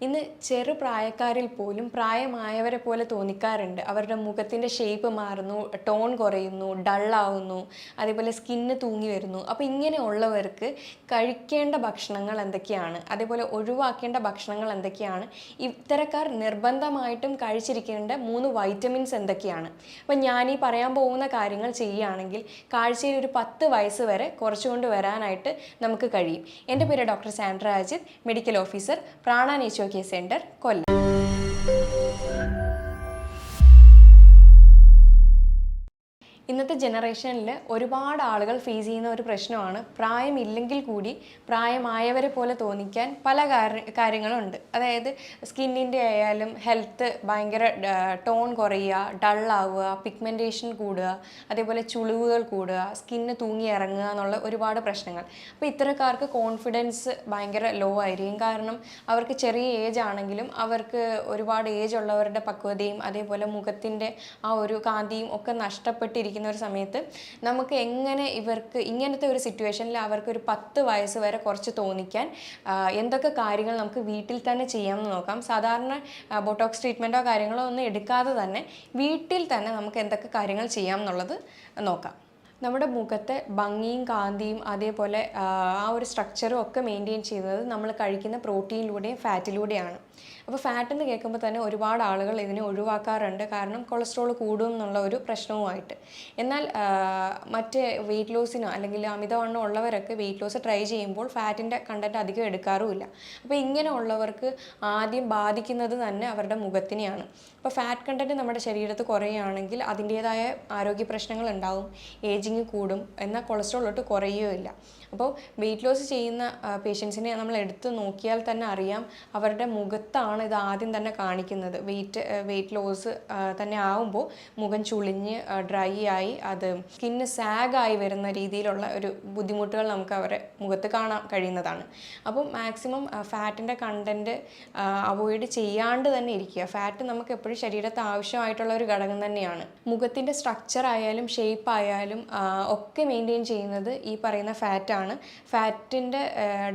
ഇന്ന് ചെറുപ്രായക്കാരിൽ പോലും പ്രായമായവരെ പോലെ തോന്നിക്കാറുണ്ട്. അവരുടെ മുഖത്തിന്റെ ഷേപ്പ് മാറുന്നു ടോൺ കുറയുന്നു ഡള്ളാവുന്നു അതേപോലെ സ്കിന്ന് തൂങ്ങി വരുന്നു. അപ്പോൾ ഇങ്ങനെയുള്ളവർക്ക് കഴിക്കേണ്ട ഭക്ഷണങ്ങൾ എന്തൊക്കെയാണ്? അതേപോലെ ഒഴിവാക്കേണ്ട ഭക്ഷണങ്ങൾ എന്തൊക്കെയാണ്? ഇത്തരക്കാർ നിർബന്ധമായിട്ടും കഴിച്ചിരിക്കേണ്ട മൂന്ന് വൈറ്റമിൻസ് എന്തൊക്കെയാണ്? അപ്പം ഞാൻ ഈ പറയാൻ പോകുന്ന കാര്യങ്ങൾ ചെയ്യുകയാണെങ്കിൽ കാഴ്ചയിൽ ഒരു പത്ത് വയസ്സ് വരെ കുറച്ചുകൊണ്ട് വരാനായിട്ട് നമുക്ക് കഴിയും. എന്റെ പേര് doctor Sandra Ajith medical officer Prana nature care centre കൊല്ലം. ഇന്നത്തെ ജനറേഷനിൽ ഒരുപാട് ആളുകൾ ഫേസ് ചെയ്യുന്ന ഒരു പ്രശ്നമാണ് പ്രായമില്ലെങ്കിൽ കൂടി പ്രായമായവരെ പോലെ തോന്നിക്കാൻ പല കാര്യ കാര്യങ്ങളുണ്ട്. അതായത് സ്കിന്നിന്റെ ആയാലും ഹെൽത്ത് ഭയങ്കര ടോൺ കുറയുക ഡള്ളാവുക പിഗ്മെന്റേഷൻ കൂടുക അതേപോലെ ചുളിവുകൾ കൂടുക സ്കിന്ന് തൂങ്ങി ഇറങ്ങുക എന്നുള്ള ഒരുപാട് പ്രശ്നങ്ങൾ. അപ്പോൾ ഇത്തരക്കാർക്ക് കോൺഫിഡൻസ് ഭയങ്കര ലോ ആയിരിക്കും. കാരണം അവർക്ക് ചെറിയ ഏജ് ആണെങ്കിലും അവർക്ക് ഒരുപാട് ഏജ് ഉള്ളവരുടെ പക്വതയും അതേപോലെ മുഖത്തിന്റെ ആ ഒരു കാന്തിയും ഒക്കെ നഷ്ടപ്പെട്ടിരിക്കുന്ന ഒരു സമയത്ത് നമുക്ക് എങ്ങനെ ഇവർക്ക് ഇങ്ങനത്തെ ഒരു സിറ്റുവേഷനിൽ അവർക്ക് ഒരു പത്ത് വയസ്സ് വരെ കുറച്ച് തോന്നിക്കാൻ എന്തൊക്കെ കാര്യങ്ങൾ നമുക്ക് വീട്ടിൽ തന്നെ ചെയ്യാമെന്ന് നോക്കാം. സാധാരണ ബോട്ടോക്സ് ട്രീറ്റ്മെന്റോ കാര്യങ്ങളോ ഒന്നും എടുക്കാതെ തന്നെ വീട്ടിൽ തന്നെ നമുക്ക് എന്തൊക്കെ കാര്യങ്ങൾ ചെയ്യാം എന്നുള്ളത് നോക്കാം. നമ്മുടെ മുഖത്തെ ഭംഗിയും കാന്തിയും അതേപോലെ ആ, ഒരു സ്ട്രക്ചറും ഒക്കെ മെയിന്റെയിൻ ചെയ്യുന്നത് നമ്മൾ കഴിക്കുന്ന പ്രോട്ടീനിലൂടെയും ഫാറ്റിലൂടെയാണ് അപ്പോൾ ഫാറ്റ് എന്ന് കേൾക്കുമ്പോൾ തന്നെ ഒരുപാട് ആളുകൾ ഇതിനെ ഒഴിവാക്കാറുണ്ട്. കാരണം കൊളസ്ട്രോൾ കൂടും എന്നുള്ള ഒരു പ്രശ്നവുമായിട്ട്. എന്നാൽ മറ്റ് വെയിറ്റ് ലോസിനോ അല്ലെങ്കിൽ അമിതവണ്ണം ഉള്ളവരൊക്കെ വെയിറ്റ് ലോസ് ട്രൈ ചെയ്യുമ്പോൾ ഫാറ്റിന്റെ കണ്ടന്റ് അധികം എടുക്കാറുമില്ല. അപ്പോൾ ഇങ്ങനെ ഉള്ളവർക്ക് ആദ്യം ബാധിക്കുന്നത് തന്നെ അവരുടെ മുഖത്തിനെയാണ്. അപ്പോൾ ഫാറ്റ് കണ്ടന്റ് നമ്മുടെ ശരീരത്ത് കുറയുകയാണെങ്കിൽ അതിന്റേതായ ആരോഗ്യ പ്രശ്നങ്ങൾ ഉണ്ടാവും. ഏജിങ് കൂടും. എന്നാൽ കൊളസ്ട്രോൾ ഒട്ട് കുറയുകയില്ല അപ്പോൾ വെയിറ്റ് ലോസ് ചെയ്യുന്ന പേഷ്യൻസിനെ നമ്മൾ എടുത്ത് നോക്കിയാൽ തന്നെ അറിയാം അവരുടെ മുഖത്താണ് ഇത് ആദ്യം തന്നെ കാണിക്കുന്നത്. വെയിറ്റ് വെയിറ്റ് ലോസ് തന്നെ ആവുമ്പോൾ മുഖം ചുളിഞ്ഞ് ഡ്രൈ ആയി അത് സ്കിന്ന് സാഗായി വരുന്ന രീതിയിലുള്ള ഒരു ബുദ്ധിമുട്ടുകൾ നമുക്ക് അവരെ മുഖത്ത് കാണാൻ കഴിയുന്നതാണ്. അപ്പം മാക്സിമം ഫാറ്റിന്റെ കണ്ടന്റ് അവോയ്ഡ് ചെയ്യാണ്ട് തന്നെ ഇരിക്കുക. ഫാറ്റ് നമുക്ക് എപ്പോഴും ശരീരത്ത് ആവശ്യമായിട്ടുള്ള ഒരു ഘടകം തന്നെയാണ്. മുഖത്തിന്റെ സ്ട്രക്ചർ ആയാലും ഷേപ്പ് ആയാലും ഒക്കെ മെയിന്റെയിൻ ചെയ്യുന്നത് ഈ പറയുന്ന ഫാറ്റാണ് ഫാറ്റിന്റെ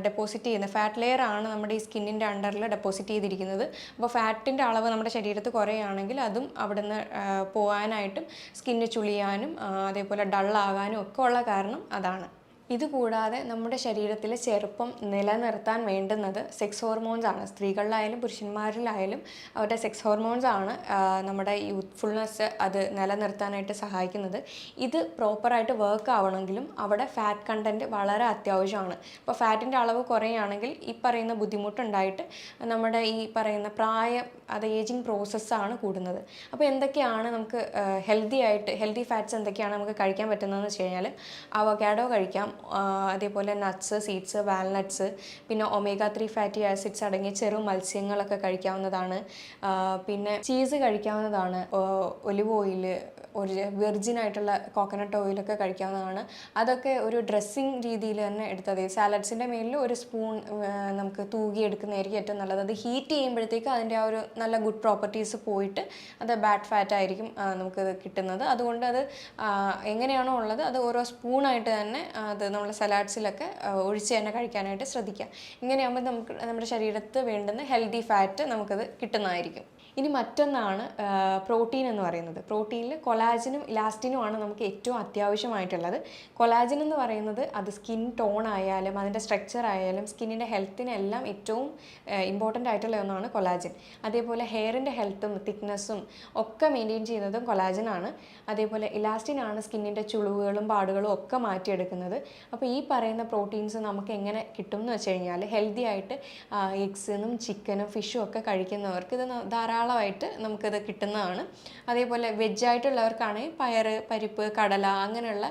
ഡെപ്പോസിറ്റ് ചെയ്യുന്നത്. ഫാറ്റ് ലെയർ ആണ് നമ്മുടെ ഈ സ്കിന്നിന്റെ അണ്ടറിൽ ഡെപ്പോസിറ്റ് ചെയ്തിരിക്കുന്നത്. അപ്പോൾ ഫാറ്റിന്റെ അളവ് നമ്മുടെ ശരീരത്ത് കുറയുകയാണെങ്കിൽ അതും അവിടുന്ന് പോകാനായിട്ടും സ്കിന്ന് ചുളിയാനും അതേപോലെ ഡള്ളാകാനും ഒക്കെ ഉള്ള കാരണം അതാണ്. ഇതുകൂടാതെ നമ്മുടെ ശരീരത്തിലെ ചെറുപ്പം നിലനിർത്താൻ വേണ്ടുന്നത് സെക്സ് ഹോർമോൺസ് ആണ്. സ്ത്രീകളിലായാലും പുരുഷന്മാരിലായാലും അവരുടെ സെക്സ് ഹോർമോൺസ് ആണ് നമ്മുടെ യൂത്ത്ഫുൾനെസ് അത് നിലനിർത്താനായിട്ട് സഹായിക്കുന്നത്. ഇത് പ്രോപ്പറായിട്ട് വർക്ക് ആവണമെങ്കിലും അവിടെ ഫാറ്റ് കണ്ടന്റ് വളരെ അത്യാവശ്യമാണ്. അപ്പോൾ ഫാറ്റിന്റെ അളവ് കുറയുകയാണെങ്കിൽ ഈ പറയുന്ന ബുദ്ധിമുട്ടുണ്ടായിട്ട് നമ്മുടെ ഈ പറയുന്ന പ്രായം അത് ഏജിങ് പ്രോസസ്സാണ് കൂടുന്നത്. അപ്പോൾ എന്തൊക്കെയാണ് നമുക്ക് ഹെൽത്തി ആയിട്ട് ഹെൽത്തി ഫാറ്റ്സ് എന്തൊക്കെയാണ് നമുക്ക് കഴിക്കാൻ പറ്റുന്നതെന്ന് വെച്ച് കഴിഞ്ഞാൽ അവക്കാഡോ കഴിക്കാം അതേപോലെ നട്ട്സ് സീഡ്സ് വാൽനട്ട്സ് പിന്നെ ഒമേഗ ത്രീ ഫാറ്റി ആസിഡ്സ് അടങ്ങിയ ചെറു മത്സ്യങ്ങളൊക്കെ കഴിക്കാവുന്നതാണ്. പിന്നെ ചീസ് കഴിക്കാവുന്നതാണ്. ഒലിവ് ഓയിൽ ഒരു വെർജിൻ ആയിട്ടുള്ള കോക്കനട്ട് ഓയിലൊക്കെ കഴിക്കാവുന്നതാണ്. അതൊക്കെ ഒരു ഡ്രസ്സിങ് രീതിയിൽ തന്നെ എടുത്താൽ മതി. സാലഡ്സിന്റെ മേലിൽ ഒരു സ്പൂൺ നമുക്ക് തൂകി എടുക്കുന്നതായിരിക്കും ഏറ്റവും നല്ലത്. അത് ഹീറ്റ് ചെയ്യുമ്പോഴത്തേക്ക് അതിന്റെ ആ ഒരു നല്ല ഗുഡ് പ്രോപ്പർട്ടീസ് പോയിട്ട് അത് ബാഡ് ഫാറ്റ് ആയിരിക്കും നമുക്ക് കിട്ടുന്നത്. അതുകൊണ്ട് അത് എങ്ങനെയാണോ ഉള്ളത് അത് ഓരോ സ്പൂണായിട്ട് തന്നെ അത് നമ്മൾ സലാഡ്സിലൊക്കെ ഒഴിച്ച് തന്നെ കഴിക്കാനായിട്ട് ശ്രദ്ധിക്കുക. ഇങ്ങനെയാകുമ്പോൾ നമുക്ക് നമ്മുടെ ശരീരത്ത് വേണ്ടുന്ന ഹെൽത്തി ഫാറ്റ് നമുക്കത് കിട്ടുന്നതായിരിക്കും. ഇനി മറ്റൊന്നാണ് പ്രോട്ടീൻ എന്ന് പറയുന്നത്. പ്രോട്ടീനിൽ കൊലാജിനും ഇലാസ്റ്റിനുമാണ് നമുക്ക് ഏറ്റവും അത്യാവശ്യമായിട്ടുള്ളത്. കൊലാജിൻ എന്ന് പറയുന്നത് അത് സ്കിൻ ടോൺ ആയാലും അതിന്റെ സ്ട്രക്ചർ ആയാലും സ്കിന്നിന്റെ ഹെൽത്തിനെല്ലാം ഏറ്റവും ഇമ്പോർട്ടന്റ് ആയിട്ടുള്ള ഒന്നാണ് കൊലാജിൻ അതേപോലെ ഹെയറിന്റെ ഹെൽത്തും തിക്നെസ്സും ഒക്കെ മെയിന്റെയിൻ ചെയ്യുന്നതും കൊലാജിനാണ് അതേപോലെ ഇലാസ്റ്റിനാണ് സ്കിന്നിന്റെ ചുളിവുകളും പാടുകളും ഒക്കെ മാറ്റിയെടുക്കുന്നത്. അപ്പോൾ ഈ പറയുന്ന പ്രോട്ടീൻസ് നമുക്ക് എങ്ങനെ കിട്ടും എന്ന് വെച്ച് കഴിഞ്ഞാൽ ഹെൽത്തി ആയിട്ട് എഗ്സിനും ചിക്കനും ഫിഷും ഒക്കെ കഴിക്കുന്നവർക്ക് ഇത് ന- ധാരാളമായിട്ട് നമുക്കത് കിട്ടുന്നതാണ്. അതേപോലെ വെജ് വെജായിട്ടുള്ളവർക്കാണെങ്കിൽ പയർ പരിപ്പ് കടല അങ്ങനെയുള്ള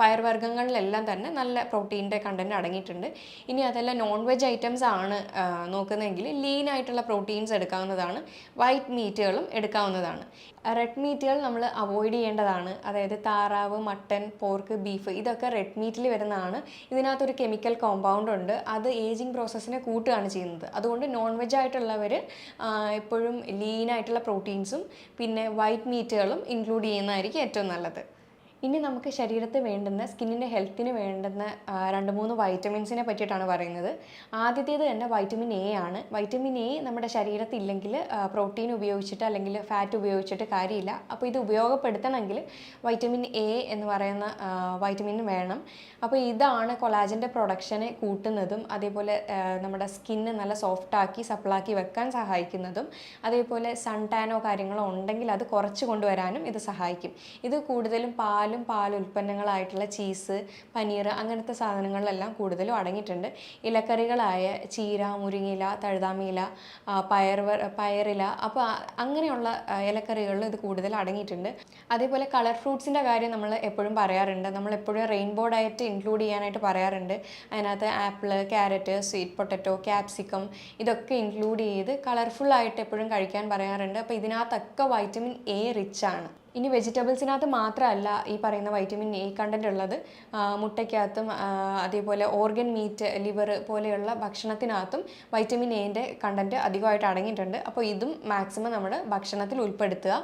പയർവർഗങ്ങളിലെല്ലാം തന്നെ നല്ല പ്രോട്ടീന്റെ കണ്ടന്റ് അടങ്ങിയിട്ടുണ്ട്. ഇനി അതല്ല നോൺ വെജ് ഐറ്റംസ് ആണ് നോക്കുന്നതെങ്കിൽ ലീൻ ആയിട്ടുള്ള പ്രോട്ടീൻസ് എടുക്കാവുന്നതാണ്. വൈറ്റ് മീറ്റുകളും എടുക്കാവുന്നതാണ്. റെഡ് മീറ്റുകൾ നമ്മൾ അവോയ്ഡ് ചെയ്യേണ്ടതാണ്. അതായത് താറാവ് മട്ടൻ പോർക്ക് ബീഫ് ഇതൊക്കെ റെഡ് മീറ്റിൽ വരുന്നതാണ്. ഇതിനകത്തൊരു കെമിക്കൽ കോമ്പൗണ്ട് ഉണ്ട്. അത് ഏജിങ് പ്രോസസ്സിനെ കൂട്ടുകയാണ് ചെയ്യുന്നത്. അതുകൊണ്ട് നോൺ വെജ് ആയിട്ടുള്ളവർ എപ്പോഴും ലീൻ ആയിട്ടുള്ള പ്രോട്ടീൻസും പിന്നെ വൈറ്റ് മീറ്റുകളും ഇൻക്ലൂഡ് ചെയ്യുന്നതായിരിക്കും ഏറ്റവും നല്ലത്. ഇനി നമുക്ക് ശരീരത്തിന് വേണ്ടുന്ന സ്കിന്നിന്റെ ഹെൽത്തിന് വേണ്ടുന്ന രണ്ട് മൂന്ന് വൈറ്റമിൻസിനെ പറ്റിയിട്ടാണ് പറയുന്നത്. ആദ്യത്തേത് തന്നെ വൈറ്റമിൻ എ ആണ്. വൈറ്റമിൻ എ നമ്മുടെ ശരീരത്തിൽ ഇല്ലെങ്കിൽ പ്രോട്ടീൻ ഉപയോഗിച്ചിട്ട് അല്ലെങ്കിൽ ഫാറ്റ് ഉപയോഗിച്ചിട്ട് കാര്യമില്ല. അപ്പോൾ ഇത് ഉപയോഗപ്പെടുത്തണമെങ്കിൽ വൈറ്റമിൻ എ എന്ന് പറയുന്ന വൈറ്റമിൻ വേണം. അപ്പോൾ ഇതാണ് കൊളാജന്റെ പ്രൊഡക്ഷനെ കൂട്ടുന്നതും അതേപോലെ നമ്മുടെ സ്കിന്ന് നല്ല സോഫ്റ്റാക്കി സപ്പിളാക്കി വെക്കാൻ സഹായിക്കുന്നതും അതേപോലെ സൺ ടാനോ കാര്യങ്ങളോ ഉണ്ടെങ്കിൽ അത് കുറച്ച് കൊണ്ടുവരാനും ഇത് സഹായിക്കും. ഇത് കൂടുതലും പാലും പാൽ ഉൽപ്പന്നങ്ങളായിട്ടുള്ള ചീസ് പനീർ അങ്ങനത്തെ സാധനങ്ങളിലെല്ലാം കൂടുതലും അടങ്ങിയിട്ടുണ്ട്. ഇലക്കറികളായ ചീര മുരിങ്ങയില തഴുതാമീല പയർ പയറില അപ്പോൾ അങ്ങനെയുള്ള ഇലക്കറികളിലും ഇത് കൂടുതൽ അടങ്ങിയിട്ടുണ്ട്. അതേപോലെ കളർ ഫ്രൂട്ട്സിന്റെ കാര്യം നമ്മൾ എപ്പോഴും പറയാറുണ്ട്. നമ്മൾ എപ്പോഴും റെയിൻബോ ഡയറ്റ് ഇൻക്ലൂഡ് ചെയ്യാനായിട്ട് പറയാറുണ്ട്. അതിനകത്ത് apple carrot sweet potato capsicum ഇതൊക്കെ ഇൻക്ലൂഡ് ചെയ്ത് കളർഫുള്ളായിട്ട് എപ്പോഴും കഴിക്കാൻ പറയാറുണ്ട്. അപ്പോൾ ഇതിനകത്തൊക്കെ വൈറ്റമിൻ എ റിച്ച് ആണ് ഇനി വെജിറ്റബിൾസിനകത്ത് മാത്രമല്ല ഈ പറയുന്ന വൈറ്റമിൻ എ കണ്ടന്റ് ഉള്ളത്. മുട്ടയ്ക്കകത്തും അതേപോലെ ഓർഗൻ മീറ്റ് ലിവർ പോലെയുള്ള ഭക്ഷണത്തിനകത്തും വൈറ്റമിൻ എന്റെ കണ്ടന്റ് അധികമായിട്ട് അടങ്ങിയിട്ടുണ്ട്. അപ്പോൾ ഇതും മാക്സിമം നമ്മൾ ഭക്ഷണത്തിൽ ഉൾപ്പെടുത്തുക.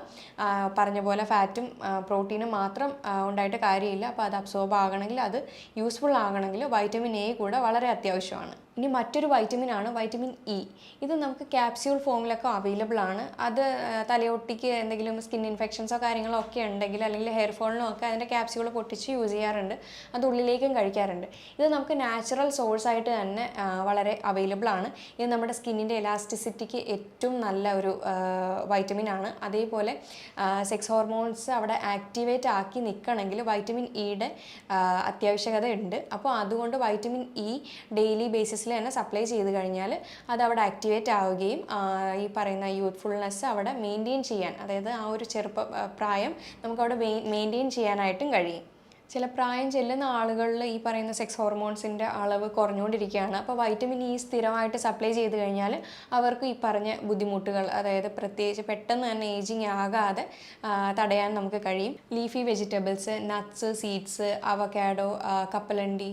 പറഞ്ഞ പോലെ ഫാറ്റും പ്രോട്ടീനും മാത്രം ഉണ്ടായിട്ട് കാര്യമില്ല. അപ്പോൾ അത് അബ്സോർബ് ആകണമെങ്കിൽ അത് യൂസ്ഫുൾ ആകണമെങ്കിൽ വൈറ്റമിൻ എ കൂടെ വളരെ അത്യാവശ്യമാണ്. ഇനി മറ്റൊരു വൈറ്റമിൻ ആണ് വൈറ്റമിൻ ഇ ഇത് നമുക്ക് ക്യാപ്സ്യൂൾ ഫോമിലൊക്കെ അവൈലബിൾ ആണ്. അത് തലയൊട്ടിക്ക് എന്തെങ്കിലും സ്കിൻ ഇൻഫെക്ഷൻസോ കാര്യങ്ങളോ ഒക്കെ ഉണ്ടെങ്കിൽ അല്ലെങ്കിൽ ഹെയർ ഫോളിനോ ഒക്കെ അതിന്റെ ക്യാപ്സ്യൂൾ പൊട്ടിച്ച് യൂസ് ചെയ്യാറുണ്ട്. അത് ഉള്ളിലേക്കും കഴിക്കാറുണ്ട്. ഇത് നമുക്ക് നാച്ചുറൽ സോഴ്സ് ആയിട്ട് തന്നെ വളരെ അവൈലബിൾ ആണ്. ഇത് നമ്മുടെ സ്കിന്നിന്റെ എലാസ്റ്റിസിറ്റിക്ക് ഏറ്റവും നല്ല ഒരു വൈറ്റമിൻ ആണ്. അതേപോലെ സെക്സ് ഹോർമോൺസ് അവിടെ ആക്ടിവേറ്റ് ആക്കി നിൽക്കണമെങ്കിൽ വൈറ്റമിൻ ഇയുടെ അത്യാവശ്യകത ഉണ്ട്. അപ്പോൾ അതുകൊണ്ട് വൈറ്റമിൻ ഇ ഡെയിലി ബേസിസിൽ തന്നെ സപ്ലൈ ചെയ്ത് കഴിഞ്ഞാൽ അത് അവിടെ ആക്ടിവേറ്റ് ആവുകയും ഈ പറയുന്ന യൂത്ത്ഫുൾനെസ് അവിടെ മെയിന്റെയിൻ ചെയ്യാൻ അതായത് ആ ഒരു ചെറുപ്പ പ്രായം നമുക്കവിടെ മെയിന്റെയിൻ ചെയ്യാനായിട്ടും കഴിയും. ചില പ്രായം ചെല്ലുന്ന ആളുകളിൽ ഈ പറയുന്ന സെക്സ് ഹോർമോൺസിന്റെ അളവ് കുറഞ്ഞുകൊണ്ടിരിക്കുകയാണ്. അപ്പോൾ വൈറ്റമിൻ ഇ സ്ഥിരമായിട്ട് സപ്ലൈ ചെയ്ത് കഴിഞ്ഞാൽ അവർക്ക് ഈ പറഞ്ഞ ബുദ്ധിമുട്ടുകൾ അതായത് പ്രത്യേകിച്ച് പെട്ടെന്ന് തന്നെ ഏജിങ് ആകാതെ തടയാൻ നമുക്ക് കഴിയും. Leafy vegetables nuts seeds avocado കപ്പലണ്ടി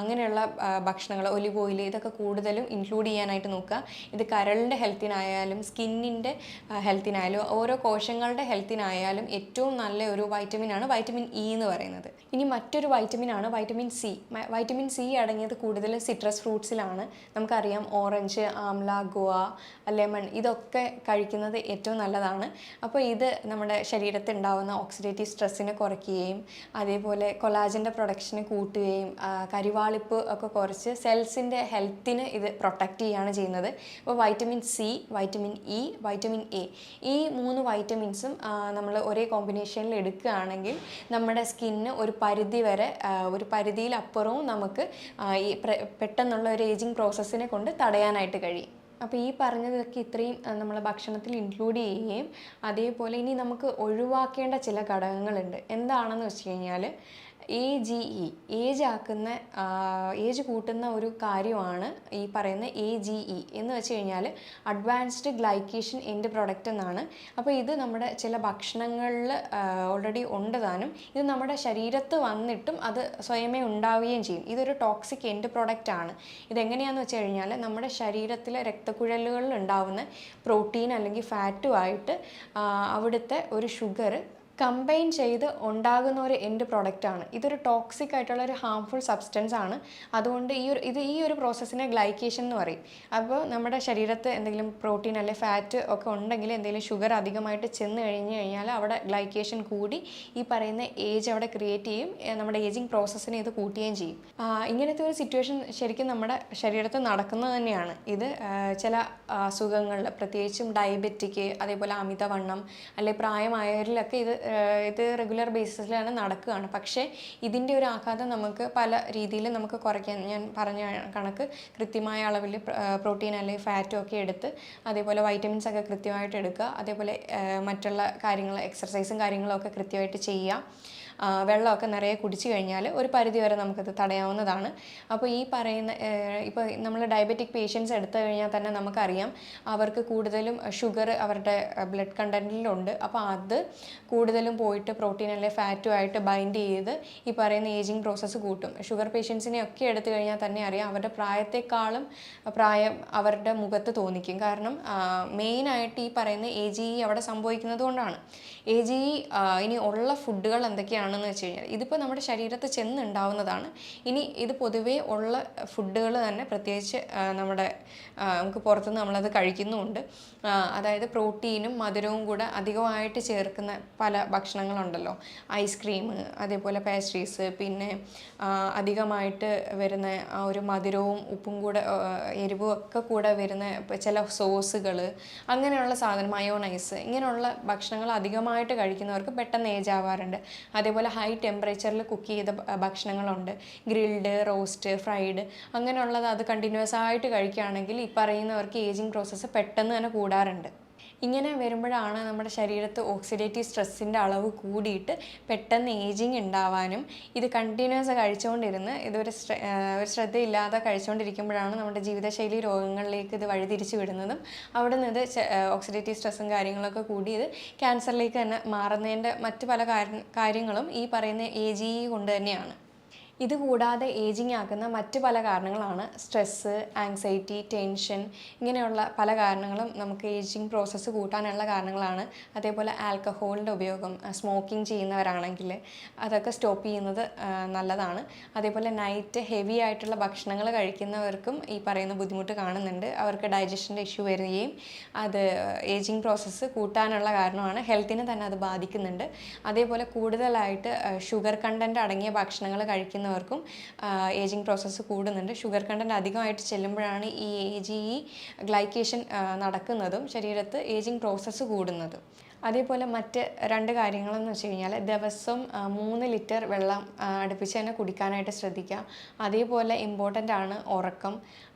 അങ്ങനെയുള്ള ഭക്ഷണങ്ങൾ ഒലിവ് ഓയിൽ ഇതൊക്കെ കൂടുതലും ഇൻക്ലൂഡ് ചെയ്യാനായിട്ട് നോക്കുക. ഇത് കരളിന്റെ ഹെൽത്തിനായാലും സ്കിന്നിന്റെ ഹെൽത്തിനായാലും ഓരോ കോശങ്ങളുടെ ഹെൽത്തിനായാലും ഏറ്റവും നല്ല ഒരു വൈറ്റമിനാണ് വൈറ്റമിൻ ഇ എന്ന് പറയുന്നത്. ഇനി മറ്റൊരു വൈറ്റമിൻ ആണ് വൈറ്റമിൻ സി വൈറ്റമിൻ സി അടങ്ങിയത് കൂടുതൽ സിട്രസ് ഫ്രൂട്ട്സിലാണ് നമുക്കറിയാം ഓറഞ്ച് ആംല ഗുവ ലെമൺ ഇതൊക്കെ കഴിക്കുന്നത് ഏറ്റവും നല്ലതാണ്. അപ്പോൾ ഇത് നമ്മുടെ ശരീരത്തിൽ ഉണ്ടാകുന്ന ഓക്സിഡേറ്റീവ് സ്ട്രെസ്സിനെ കുറയ്ക്കുകയും അതേപോലെ കൊലാജന്റെ പ്രൊഡക്ഷനെ കൂട്ടുകയും കരിവാളിപ്പ് ഒക്കെ കുറച്ച് സെൽസിന്റെ ഹെൽത്തിന് ഇത് പ്രൊട്ടക്റ്റ് ചെയ്യുകയാണ് ചെയ്യുന്നത്. അപ്പോൾ vitamin C vitamin E vitamin A ഈ മൂന്ന് വൈറ്റമിൻസും നമ്മൾ ഒരേ കോമ്പിനേഷനിൽ എടുക്കുകയാണെങ്കിൽ നമ്മുടെ സ്കിന്ന് ഒരു പരിധി വരെ ഒരു ഒരു പരിധിയിലപ്പുറവും നമുക്ക് ഈ പെട്ടെന്നുള്ള ഒരു ഏജിങ് പ്രോസസ്സിനെ കൊണ്ട് തടയാനായിട്ട് കഴിയും. അപ്പോൾ ഈ പറഞ്ഞതൊക്കെ ഇത്രയും നമ്മൾ ഭക്ഷണത്തിൽ ഇൻക്ലൂഡ് ചെയ്യുകയും അതേപോലെ ഇനി നമുക്ക് ഒഴിവാക്കേണ്ട ചില ഘടകങ്ങളുണ്ട്. എന്താണെന്ന് വെച്ച് കഴിഞ്ഞാൽ എ ജി ഇ ഏജ് ആക്കുന്ന ഏജ് കൂട്ടുന്ന ഒരു കാര്യമാണ് ഈ പറയുന്ന എ ജി ഇ എന്ന് വെച്ച് കഴിഞ്ഞാൽ അഡ്വാൻസ്ഡ് ഗ്ലൈക്കേഷൻ എന്റെ പ്രൊഡക്റ്റ് എന്നാണ്. അപ്പോൾ ഇത് നമ്മുടെ ചില ഭക്ഷണങ്ങളിൽ ഓൾറെഡി ഉണ്ട് താനും. ഇത് നമ്മുടെ ശരീരത്ത് വന്നിട്ടും അത് സ്വയമേ ഉണ്ടാവുകയും ചെയ്യും. ഇതൊരു ടോക്സിക് എന്റെ പ്രൊഡക്റ്റ് ആണ്. ഇതെങ്ങനെയാണെന്ന് വെച്ച് കഴിഞ്ഞാൽ നമ്മുടെ ശരീരത്തിലെ രക്തക്കുഴലുകളിൽ ഉണ്ടാവുന്ന പ്രോട്ടീൻ അല്ലെങ്കിൽ ഫാറ്റുമായിട്ട് അവിടുത്തെ ഒരു ഷുഗർ കമ്പൈൻ ചെയ്ത് ഉണ്ടാകുന്ന ഒരു എൻഡ് പ്രോഡക്റ്റ് ആണ്. ഇതൊരു ടോക്സിക് ആയിട്ടുള്ള ഒരു ഹാംഫുൾ സബ്സ്റ്റൻസ് ആണ്. അതുകൊണ്ട് ഈ ഒരു ഇത് ഈ ഒരു പ്രോസസ്സിനെ ഗ്ലൈക്കേഷൻ എന്ന് പറയും. അപ്പോൾ നമ്മുടെ ശരീരത്ത് എന്തെങ്കിലും പ്രോട്ടീൻ അല്ലെങ്കിൽ ഫാറ്റ് ഒക്കെ ഉണ്ടെങ്കിൽ എന്തെങ്കിലും ഷുഗർ അധികമായിട്ട് ചെന്ന് കഴിഞ്ഞ് കഴിഞ്ഞാൽ അവിടെ ഗ്ലൈക്കേഷൻ കൂടി ഈ പറയുന്ന ഏജ് അവിടെ ക്രിയേറ്റ് ചെയ്യും. നമ്മുടെ ഏജിങ് പ്രോസസ്സിനെ ഇത് കൂട്ടുകയും ചെയ്യും. ഇങ്ങനത്തെ ഒരു സിറ്റുവേഷൻ ശരിക്കും നമ്മുടെ ശരീരത്ത് നടക്കുന്നത് തന്നെയാണ്. ഇത് ചില അസുഖങ്ങളിൽ പ്രത്യേകിച്ചും ഡയബറ്റിക് അതേപോലെ അമിതവണ്ണം അല്ലെങ്കിൽ പ്രായമായവരിലൊക്കെ ഇത് ഇത് റെഗുലർ ബേസിസിലാണ് നടക്കുകയാണ്. പക്ഷേ ഇതിന്റെ ഒരു ആഘാതം നമുക്ക് പല രീതിയിൽ നമുക്ക് കുറയ്ക്കാൻ ഞാൻ പറഞ്ഞ കണക്ക് കൃത്യമായ അളവിൽ പ്രോട്ടീൻ അല്ലെങ്കിൽ ഫാറ്റും ഒക്കെ എടുത്ത് അതേപോലെ വൈറ്റമിൻസ് ഒക്കെ കൃത്യമായിട്ട് എടുക്കുക. അതേപോലെ മറ്റുള്ള കാര്യങ്ങൾ എക്സർസൈസും കാര്യങ്ങളും ഒക്കെ കൃത്യമായിട്ട് ചെയ്യുക. വെള്ളമൊക്കെ നിറയെ കുടിച്ചു കഴിഞ്ഞാൽ ഒരു പരിധി വരെ നമുക്കത് തടയാവുന്നതാണ്. അപ്പോൾ ഈ പറയുന്ന ഇപ്പോൾ നമ്മൾ ഡയബറ്റിക് പേഷ്യൻസ് എടുത്തു കഴിഞ്ഞാൽ തന്നെ നമുക്കറിയാം അവർക്ക് കൂടുതലും ഷുഗർ അവരുടെ ബ്ലഡ് കണ്ടന്റിലുണ്ട് അപ്പോൾ അത് കൂടുതലും പോയിട്ട് പ്രോട്ടീൻ അല്ലെങ്കിൽ ഫാറ്റും ആയിട്ട് ബൈൻഡ് ചെയ്ത് ഈ പറയുന്ന ഏജിങ് പ്രോസസ്സ് കൂട്ടും. ഷുഗർ പേഷ്യൻസിനെ ഒക്കെ എടുത്തു കഴിഞ്ഞാൽ തന്നെ അറിയാം അവരുടെ പ്രായത്തെക്കാളും പ്രായം അവരുടെ മുഖത്ത് തോന്നിക്കും. കാരണം മെയിനായിട്ട് ഈ പറയുന്ന എ ജി ഇ അവിടെ സംഭവിക്കുന്നത് കൊണ്ടാണ്. എ ജി ഇ ഇനി ഉള്ള ഫുഡുകൾ എന്തൊക്കെയാണ് എങ്ങനെയാണെന്ന് വെച്ച് കഴിഞ്ഞാൽ ഇതിപ്പോൾ നമ്മുടെ ശരീരത്ത് ചെന്നുണ്ടാവുന്നതാണ്. ഇനി ഇത് പൊതുവേ ഉള്ള ഫുഡുകൾ തന്നെ പ്രത്യേകിച്ച് നമ്മുടെ നമുക്ക് പുറത്തുനിന്ന് നമ്മളത് കഴിക്കുന്നുമുണ്ട്. അതായത് പ്രോട്ടീനും മധുരവും കൂടെ അധികമായിട്ട് ചേർക്കുന്ന പല ഭക്ഷണങ്ങളുണ്ടല്ലോ. ഐസ്ക്രീം അതേപോലെ പേസ്ട്രീസ് പിന്നെ അധികമായിട്ട് വരുന്ന ആ ഒരു മധുരവും ഉപ്പും കൂടെ എരിവും ഒക്കെ കൂടെ വരുന്ന ചില സോസുകൾ അങ്ങനെയുള്ള സാധനം മയോണൈസ് ഇങ്ങനെയുള്ള ഭക്ഷണങ്ങൾ അധികമായിട്ട് കഴിക്കുന്നവർക്ക് പെട്ടെന്ന് ഏജ് ആവാറുണ്ട്. അതേപോലെ ഹൈ ടെമ്പറേച്ചറിൽ കുക്ക് ചെയ്ത ഭക്ഷണങ്ങളുണ്ട്. ഗ്രിൽഡ് റോസ്റ്റ് ഫ്രൈഡ് അങ്ങനെയുള്ളത് അത് കണ്ടിന്യൂസ് ആയിട്ട് കഴിക്കുകയാണെങ്കിൽ ഈ പറയുന്നവർക്ക് ഏജിങ് പ്രോസസ്സ് പെട്ടെന്ന് തന്നെ കൂടാറുണ്ട്. ഇങ്ങനെ വരുമ്പോഴാണ് നമ്മുടെ ശരീരത്ത് ഓക്സിഡേറ്റീവ് സ്ട്രെസ്സിന്റെ അളവ് കൂടിയിട്ട് പെട്ടെന്ന് ഏജിങ് ഉണ്ടാവാനും ഇത് കണ്ടിന്യൂസ് കഴിച്ചുകൊണ്ടിരുന്ന് ഇതൊരു ഒരു ശ്രദ്ധയില്ലാതെ കഴിച്ചുകൊണ്ടിരിക്കുമ്പോഴാണ് നമ്മുടെ ജീവിതശൈലി രോഗങ്ങളിലേക്ക് ഇത് വഴിതിരിച്ചു വിടുന്നതും അവിടെ നിന്ന് ഇത് ഓക്സിഡേറ്റീവ് സ്ട്രെസ്സും കാര്യങ്ങളൊക്കെ കൂടി ഇത് ക്യാൻസറിലേക്ക് തന്നെ മാറുന്നതിന്റെ മറ്റ് പല കാര്യ- കാര്യങ്ങളും ഈ പറയുന്ന ഏജി കൊണ്ട് തന്നെയാണ്. ഇത് കൂടാതെ ഏജിങ് ആക്കുന്ന മറ്റ് പല കാരണങ്ങളാണ് സ്ട്രെസ്സ് ആങ്സൈറ്റി ടെൻഷൻ ഇങ്ങനെയുള്ള പല കാരണങ്ങളും നമുക്ക് ഏജിങ് പ്രോസസ്സ് കൂട്ടാനുള്ള കാരണങ്ങളാണ്. അതേപോലെ ആൽക്കഹോളിന്റെ ഉപയോഗം സ്മോക്കിംഗ് ചെയ്യുന്നവരാണെങ്കിൽ അതൊക്കെ സ്റ്റോപ്പ് ചെയ്യുന്നത് നല്ലതാണ്. അതേപോലെ നൈറ്റ് ഹെവി ആയിട്ടുള്ള ഭക്ഷണങ്ങൾ കഴിക്കുന്നവർക്കും ഈ പറയുന്ന ബുദ്ധിമുട്ട് കാണുന്നുണ്ട്. അവർക്ക് ഡൈജഷന്റെ ഇഷ്യൂ വരികയും അത് ഏജിങ് പ്രോസസ്സ് കൂട്ടാനുള്ള കാരണമാണ്. ഹെൽത്തിനെ തന്നെ അത് ബാധിക്കുന്നുണ്ട്. അതേപോലെ കൂടുതലായിട്ട് ഷുഗർ കണ്ടന്റ് അടങ്ങിയ ഭക്ഷണങ്ങൾ കഴിക്കുന്നവർക്കും ഏജിങ് പ്രോസസ്സ് കൂടുന്നുണ്ട്. ഷുഗർ കണ്ടന്റ് അധികമായിട്ട് ചെല്ലുമ്പോഴാണ് ഈ ഈ ഗ്ലൈക്കേഷൻ നടക്കുന്നതും ശരീരത്ത് ഏജിങ് പ്രോസസ്സ് കൂടുന്നതും. അതേപോലെ മറ്റ് രണ്ട് കാര്യങ്ങളെന്ന് വെച്ച് കഴിഞ്ഞാൽ ദിവസം മൂന്ന് ലിറ്റർ വെള്ളം അടുപ്പിച്ച് തന്നെ കുടിക്കാനായിട്ട് ശ്രദ്ധിക്കുക. അതേപോലെ ഇമ്പോർട്ടന്റ് ആണ് ഉറക്കം.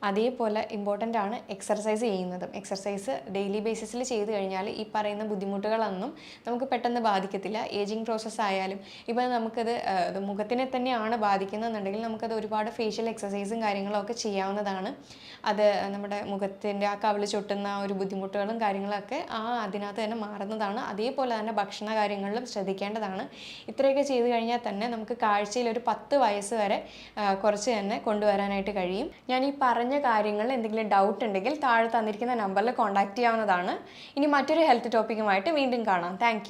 അതേപോലെ ഇമ്പോർട്ടന്റ് ആണ് എക്സർസൈസ് ചെയ്യുന്നതും. എക്സർസൈസ് ഡെയിലി ബേസിസിൽ ചെയ്ത് കഴിഞ്ഞാൽ ഈ പറയുന്ന ബുദ്ധിമുട്ടുകളൊന്നും നമുക്ക് പെട്ടെന്ന് ബാധിക്കത്തില്ല. ഏജിങ് പ്രോസസ്സ് ആയാലും. ഇപ്പോൾ നമുക്കത് മുഖത്തിനെ തന്നെയാണ് ബാധിക്കുന്നതെന്നുണ്ടെങ്കിൽ നമുക്കത് ഒരുപാട് ഫേഷ്യൽ എക്സസൈസും കാര്യങ്ങളൊക്കെ ചെയ്യാവുന്നതാണ്. അത് നമ്മുടെ മുഖത്തിന്റെ ആ കവിൾ ചൊട്ടുന്ന ഒരു ബുദ്ധിമുട്ടുകളും കാര്യങ്ങളൊക്കെ ആ അതിനകത്ത് തന്നെ മാറുന്നതാണ്. അതേപോലെ തന്നെ ഭക്ഷണ കാര്യങ്ങളിലും ശ്രദ്ധിക്കേണ്ടതാണ്. ഇത്രയൊക്കെ ചെയ്ത് കഴിഞ്ഞാൽ തന്നെ നമുക്ക് കാഴ്ചയിൽ ഒരു പത്ത് വയസ്സ് വരെ കുറച്ച് തന്നെ കൊണ്ടുവരാനായിട്ട് കഴിയും. ഞാൻ ഈ പറഞ്ഞ കാര്യങ്ങളിൽ എന്തെങ്കിലും ഡൗട്ട് ഉണ്ടെങ്കിൽ താഴെ തന്നിരിക്കുന്ന നമ്പറിൽ കോൺടാക്റ്റ് ചെയ്യാവുന്നതാണ്. ഇനി മറ്റൊരു ഹെൽത്ത് ടോപ്പിക്കുമായിട്ട് വീണ്ടും കാണാം. താങ്ക്